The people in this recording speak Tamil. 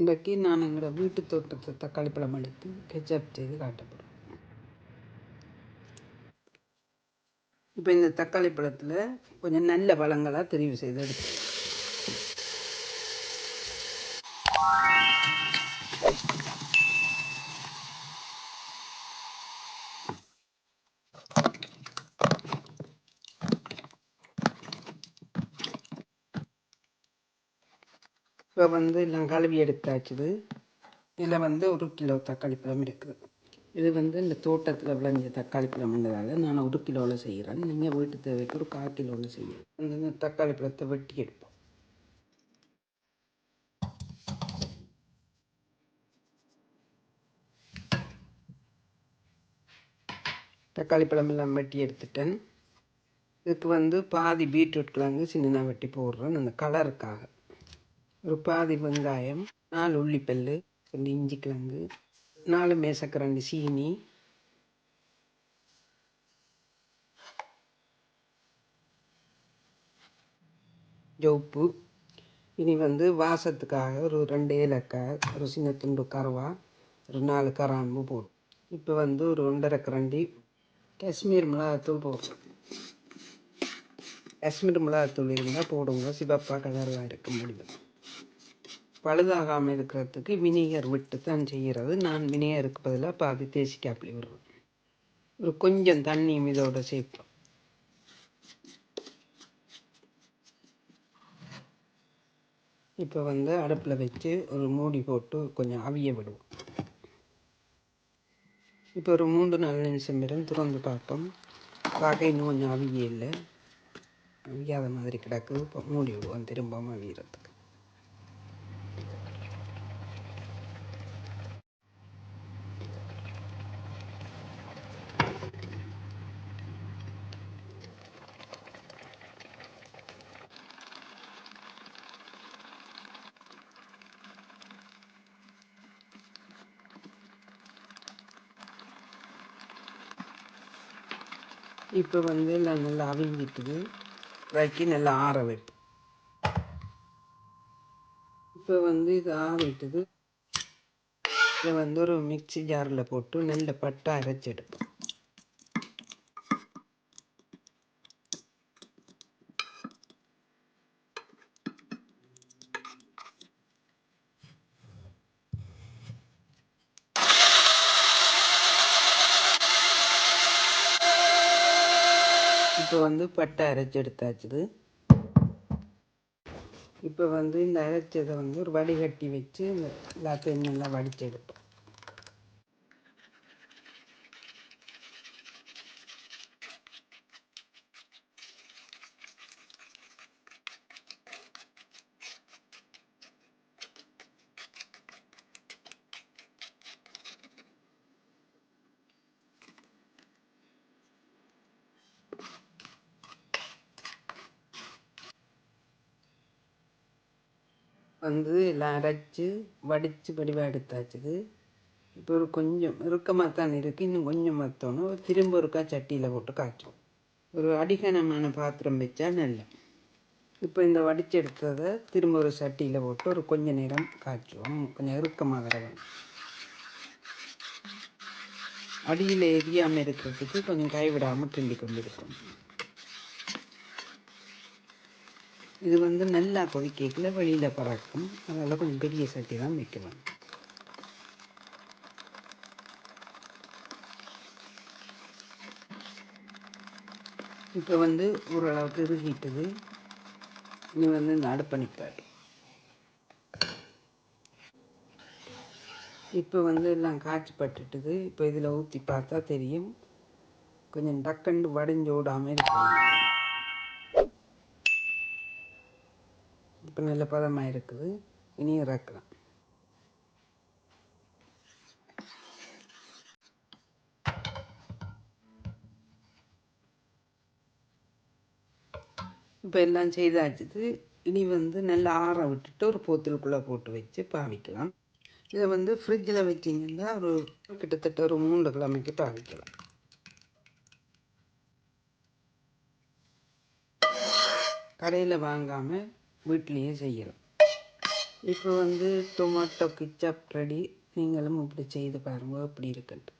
இன்றைக்கு நான் எங்களோட வீட்டு தோட்டத்தை தக்காளி பழம் எடுத்து கெச்சப் செய்து காட்டப்படும். இப்போ இந்த தக்காளி பழத்தில் கொஞ்சம் நல்ல பழங்களாக தெரிவு செய்து எடுத்து இப்போ வந்து எல்லாம் கழுவி எடுத்தாச்சுது. இதில் வந்து ஒரு கிலோ தக்காளி பழம் இருக்குது. இது வந்து இந்த தோட்டத்தில் விளைஞ்ச தக்காளி பழம்ன்றதால நான் ஒரு கிலோவில் செய்கிறேன் நீங்கள் வீட்டு தேவைக்கு ஒரு கால் கிலோவில் செய்யணும் அந்த தக்காளி பழத்தை வெட்டி எடுப்போம். தக்காளி பழம் எல்லாம் வெட்டி எடுத்துட்டேன். இதுக்கு வந்து பாதி பீட்ரூட் கிழங்கு சின்னதாக வெட்டி போடுறேன். அந்த கலருக்காக. ஒரு பாதி வெங்காயம் நாலு உள்ளிப்பல் ரெண்டு இஞ்சி கிழங்கு நாலு மேசக்கரண்டி சீனி ஜோப்பு இனி வந்து வாசத்துக்காக ஒரு ரெண்டு ஏலக்காய் ஒரு சின்ன துண்டு கருவா ஒரு நாலு கராம்பு போடும் இப்போ வந்து ஒரு ஒன்றரை கரண்டி காஷ்மீர் மிளகாத்தூள் போடும் காஷ்மீர் மிளகாத்தூள் இருந்தால் போடுங்க. சிவப்பாக கலராக இருக்க முடியும். பழுதாகாமல் இருக்கிறதுக்கு வினிகர் விட்டு தான் செய்கிறது. நான் வினிகருக்கு பதிலாக பாதி தேசிக்காப்பிளி விடுவேன் ஒரு கொஞ்சம் தண்ணி இதோட சேர்ப்போம். இப்போ வந்து அடுப்பில் வச்சு ஒரு மூடி போட்டு கொஞ்சம் அவிய விடுவோம். இப்போ ஒரு மூன்று நாலு நிமிஷம் பேரும் திறந்து பார்ப்போம். பார்க்க இன்னும் கொஞ்சம் அவிய இல்லை அவியாத மாதிரி கிடக்குது. இப்போ மூடி விடுவோம். திரும்பவும் அவியறதுக்கு. இப்போ வந்து நான் நல்லா அவிஞ்சிட்டுது வச்சு நல்லா ஆற வைப்பேன் இப்போ வந்து இது ஆறிட்டுது இதை வந்து ஒரு மிக்சி ஜாரில் போட்டு நல்ல பட்டை அரைச்சி இப்போ வந்து பட்டை அரைச்சி எடுத்தாச்சுது. இப்போ வந்து இந்த அரைச்சதை வந்து ஒரு வடிகட்டி வச்சு எல்லாத்தையும் நல்லா வடித்து எடுப்போம். வந்து எல்லாம் அரைச்சி வடித்து வடிவாக எடுத்தாச்சுது. இப்போ ஒரு கொஞ்சம் இறுக்கமாக தான் இருக்குது இன்னும் கொஞ்சம் மற்றணும் திரும்ப ஒருக்கா சட்டியில் போட்டு காய்ச்சும் ஒரு அடிகனமான பாத்திரம் வச்சா நல்ல. இப்போ இந்த வடித்து எடுத்ததை திரும்ப ஒரு சட்டியில் போட்டு ஒரு கொஞ்சம் நேரம் காய்ச்சுவோம். கொஞ்சம் இறுக்கமாக வர அடியில் எரியாமல் இருக்கிறதுக்கு கொஞ்சம் கைவிடாமல் திரும்பி கொண்டு இது வந்து நல்லா கொதிக்கல வெளியில் பறக்கும். அதனால் கொஞ்சம் பெரிய சட்டி தான் வைக்கணும். இப்போ வந்து ஓரளவுக்கு இறுகிட்டது இனி வந்து இந்த அடுப்பணிப்பார் இப்போ வந்து எல்லாம் காய்ச்சி பட்டுட்டுது இப்போ இதில் ஊற்றி பார்த்தா தெரியும். கொஞ்சம் டக்குன்னு வடைஞ்சு விடாமல் இருக்கணும் இப்போ நல்ல பதமாக இருக்குது. இனி இறக்கலாம் இப்போ எல்லாம் செய்தாச்சுது இனி வந்து நல்லா ஆற விட்டுட்டு ஒரு போத்தலுக்குள்ளே போட்டு வச்சு பாவிக்கலாம். இதை வந்து ஃப்ரிட்ஜில் வச்சிங்கன்னா ஒரு கிட்டத்தட்ட ஒரு மூன்று கிழமைக்கு பாவிக்கலாம். கடையில் வாங்காமல் வீட்லேயே செய்யலாம் இப்போ வந்து டொமேட்டோ கிச்சப் ரெடி நீங்களும் இப்படி செய்து பாருங்க எப்படி இருக்குன்ட்டு.